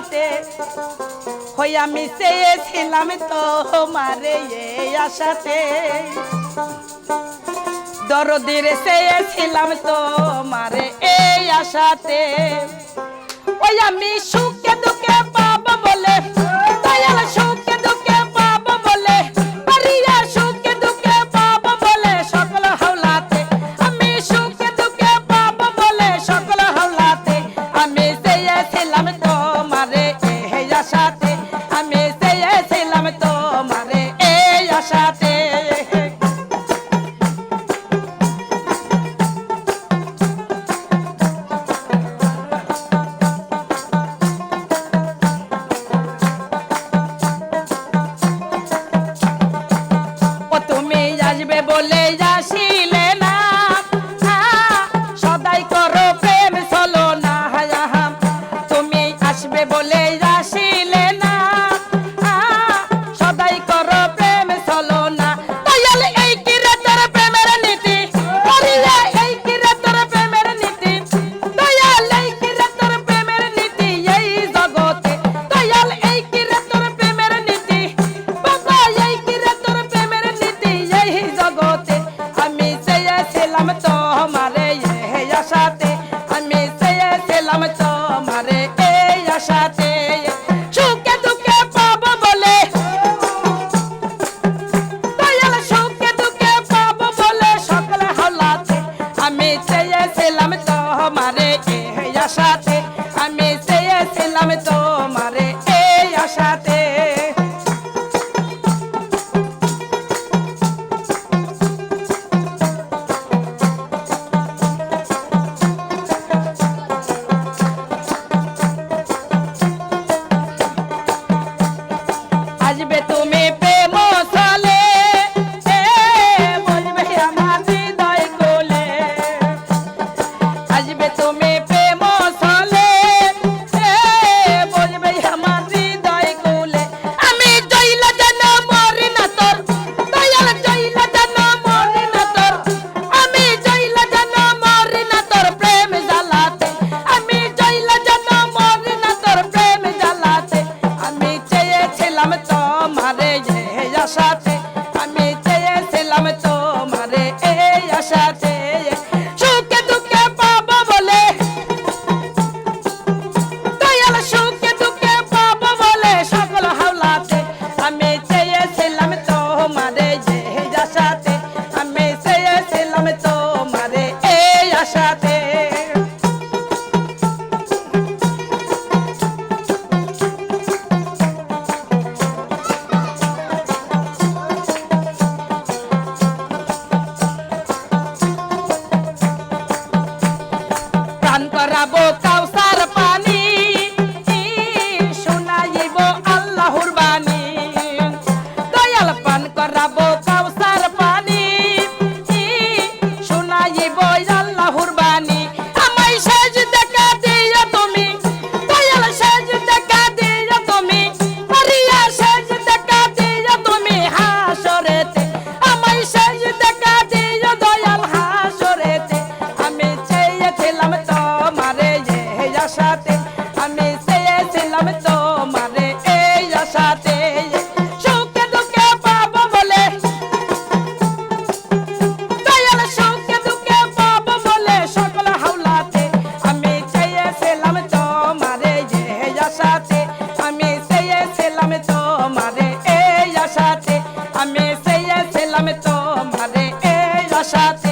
মাতে হই আমি চেয়েছিলাম তো মারে আশাতে। দরদির তো মারে এই আশাতে। ওই আমি সুখে দুঃখে পাব বলে le ya নামে তো আশাতে আমি চেয়েছিলাম তোমারে, এই আশাতে। সুখে দুঃখে পাবো বলে, দয়াল সুখে দুঃখে পাবো বলে সকল হাওলাতে আমি চেয়েছিলাম তোমারে এই আশাতে তোমারে এই আশাতে আমি সেই ছিলাম তোমারে এই আশাতে।